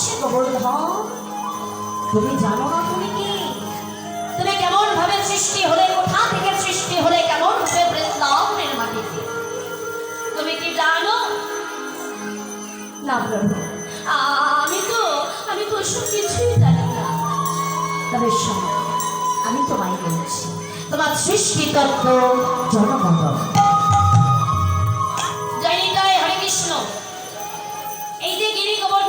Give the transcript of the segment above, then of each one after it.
বলছে গোবর্ধন তুমি জানো না তুমি কি? তুমি কেমন ভাবে সৃষ্টি হলে, কোথা থেকে সৃষ্টি হলে কেমন ভাবে বৃন্দাবনের মাটিতে তুমি কি জানো? না, প্রভু। আমি তো আমি তো ওসব কিছুই জানি না। তবে শোনো, আমি তোমায় বলছি, তোমার সৃষ্টি তত্ত্ব জনগণ জয়নিতায় হরে কৃষ্ণ। এই যে গিরি পর্বতকে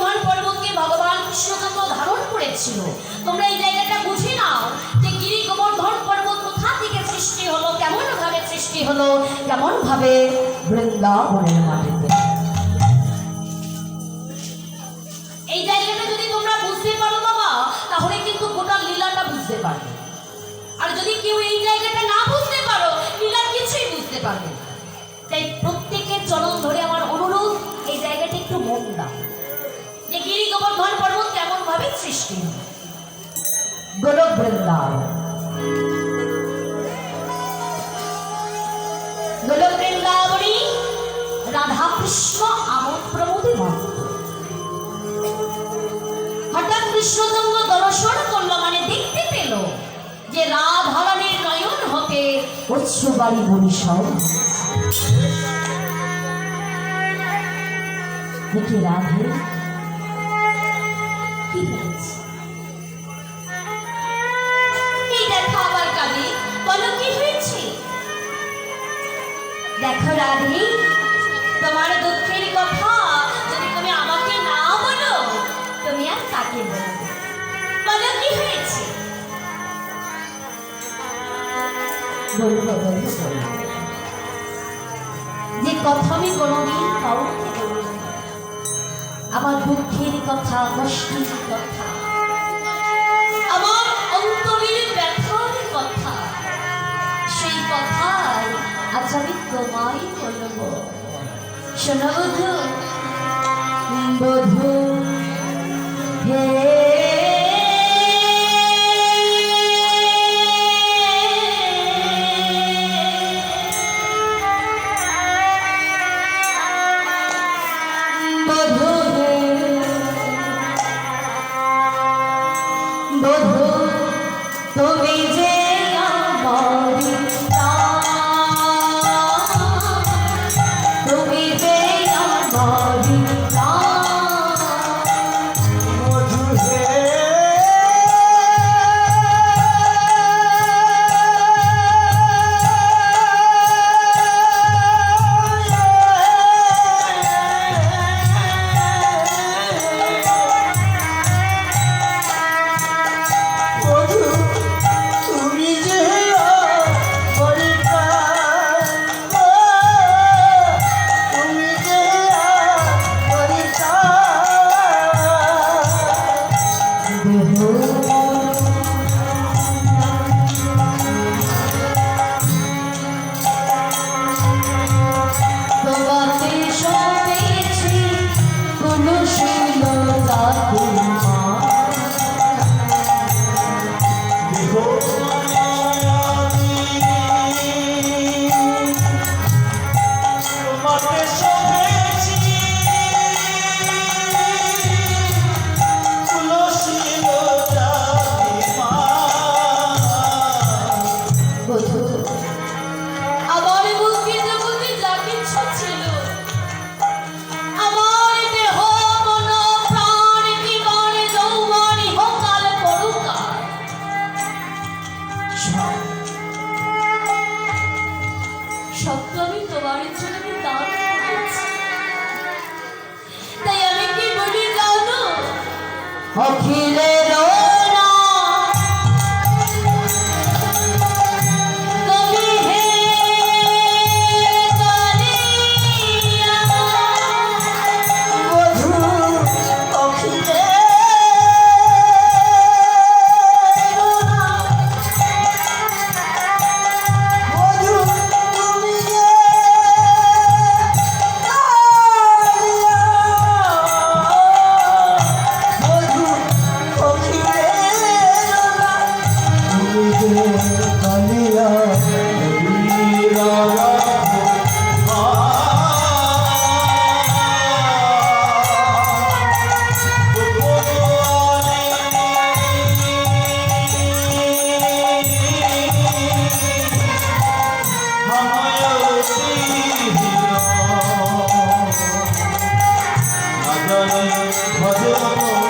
কৃষ্ণচন্দ্র ধারণ করেছিল। তোমরা এই জায়গাটা বুঝে নাও যে গিরি গোবর্ধন পর্বত কোথা থেকে সৃষ্টি হলো কেমন ভাবে সৃষ্টি হলো কেমন ভাবে বৃন্দাবনের মাটিতে। এই জায়গাটা যদি তোমরা বুঝতে পারো বাবা, তাহলে কিন্তু গোটা লীলাটা বুঝতে পারবে। আর যদি কেউ এই জায়গাটা না বুঝতে পারো লীলার কিছুই বুঝতে পারবে তাই প্রত্যেকের চরণ ধরে আমার অনুরোধ, এই জায়গাটা একটু মন দাও। সৃষ্টি। গোলক বৃন্দাবন। গোলক বৃন্দাবনী রাধা কৃষ্ণ আমোদ প্রমোদে হঠাৎ কৃষ্ণচন্দ্র দর্শন করল মানে দেখতে পেল যে রাধারানীর নয়ন হতে অশ্রুবাড়ি বরিশাল দেখি রাধে। দেখো রাধে তোমার দুঃখের কথা যদি তুমি আমাকে না বলো, তুমি আর কাকে বলো কি হয়েছে? যে কথা আমি কোনোদিন কাউকে আমার দুঃখের কথা, কষ্টের কথা আমি তোমায় করব শোনো বধু বধু হে Oh, অখিলের ভজন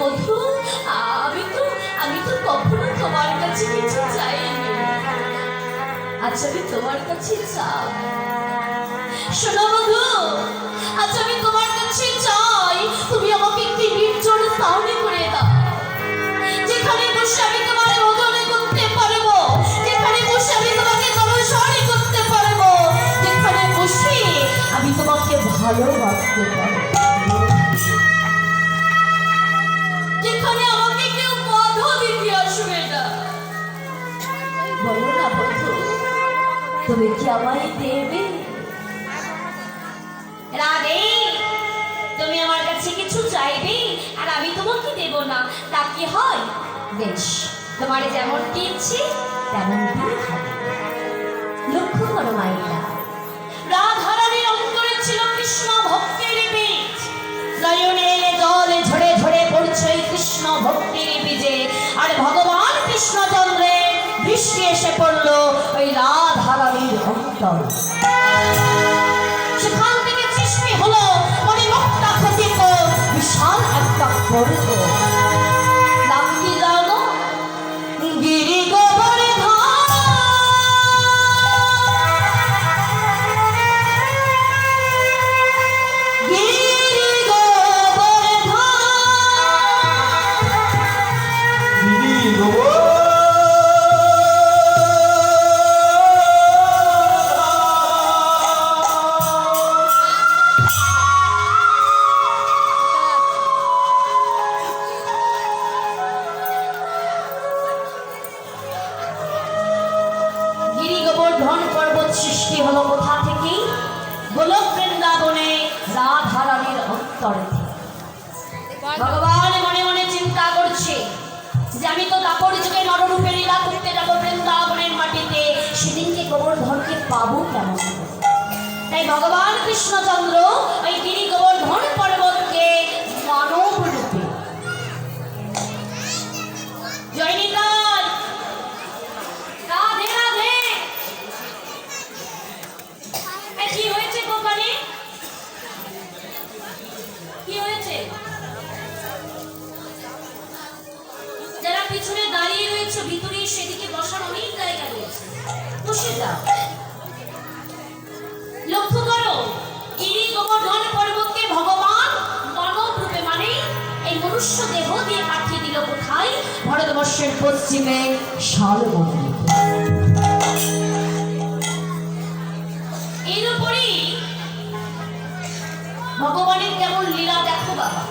বন্ধু, আমি তো আমি তো কখনো তোমার কাছে কিছু চাইনি। আচ্ছা আমি তোমার কাছে চাই। শোনো বন্ধু, আজ আমি তোমার কাছে চাই। তুমি আমাকে একটি নির্জন স্থানে করে দাও। যেখানে বসে আমি তোমার আমায় দেবে। রাধে, তুমি আমার কাছে কিছু চাইবে, আর আমি তোমাকে দেব না। তা কি হয়? বেশ, তোমার যেমন ইচ্ছে তেমন লক্ষ্য করো মাইরা 감사합니다. ভগবান মনে মনে চিন্তা করছে যে আমি তো দাপর যুগে নররূপে লীলা করতে যাব বৃন্দাবনের মাটিতে। সেদিনকে গোবর্ধনকে পাবো কেমন তাই ভগবান কৃষ্ণচন্দ্র ওই গিরি পশ্চিমে শালবনী এর উপরেই ভগবানের কেমন লীলা দেখো বাবা।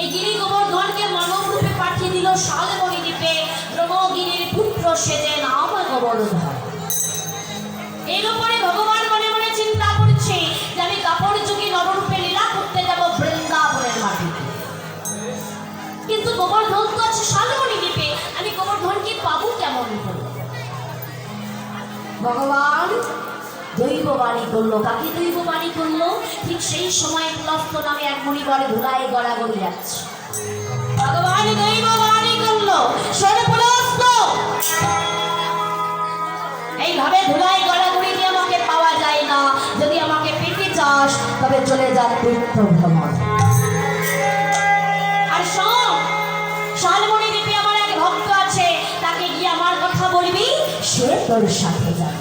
এই গিরি গোবর্ধনকে মানব রূপে পাঠিয়ে দিল শালবনী দ্বীপে ব্রহ্মগিরির পুত্র সেজে নাম গোবর্ধন। এর উপরে ভগবান ভগবান দৈব বাণী করল। কাকে দৈব বাণী করল? ঠিক সেই সময় প্লস্ত নামে এক মণিবরে ধুলায় গড়াগড়ি যাচ্ছে। ভগবান দৈব বাণী করল সর্বপ্রস্ত এইভাবে ধুলাই গড়াগড়ি দিয়ে আমাকে পাওয়া যায় না। যদি আমাকে পেতে চাস, তবে চলে যা তীর্থ ভ্রমণ। আর শালমণি দ্বীপে আমার এক ভক্ত আছে। তাকে গিয়ে আমার কথা বলবি, সে তোর সাথে যাবে।